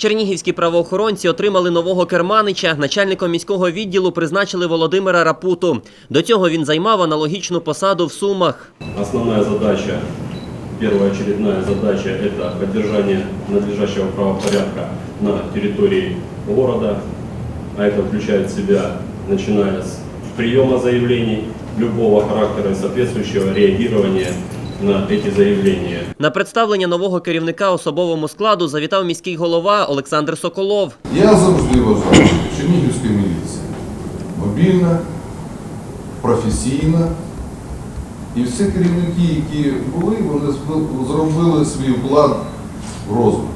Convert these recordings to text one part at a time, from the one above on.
Чернігівські правоохоронці отримали нового керманича. Начальником міського відділу призначили Володимира Рапуту. До цього він займав аналогічну посаду в Сумах. Основная задача, первая очередная задача – это поддержание надлежащего правопорядка на территории города. А это включает в себя, начиная с приема заявлений любого характера и соответствующего реагирования на эти заявления. На представлення нового керівника особовому складу завітав міський голова Олександр Соколов. Я завжди вважав, що Чернігівська міліція мобільна, професійна. І всі керівники, які були, вони зробили свій вклад в розвиток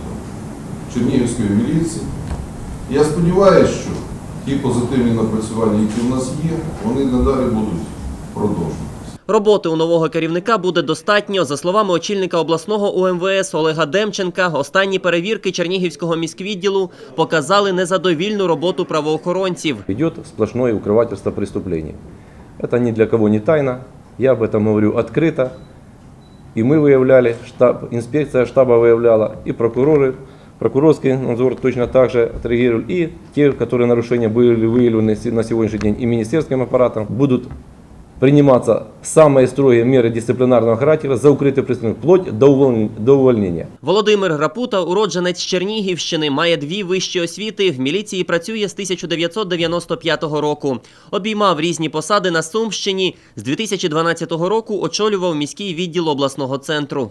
Чернігівської міліції. Я сподіваюся, що ті позитивні напрацювання, які в нас є, вони надалі будуть продовжуватися. Роботи у нового керівника буде достатньо. За словами очільника обласного УМВС Олега Демченка, останні перевірки Чернігівського міськвідділу показали незадовільну роботу правоохоронців. идет сплошное укрывательство преступлений. Это ни для кого не тайна. Я об этом говорю открыто. И мы выявляли, штаб, инспекция штаба выявляла, и прокуроры, прокурорский надзор точно так же отреагировали. И те, которые нарушения были выявлены се- на сегодняшний день и министерским аппаратом, будут приниматься самые строгие меры дисциплинарного характера за укрытие преступлений, вплоть до увольнения. До увольнения. Володимир Грапута, уродженець Чернігівщини, має дві вищі освіти. В міліції працює з 1995 року. Обіймав різні посади на Сумщині. З 2012 року очолював міський відділ обласного центру.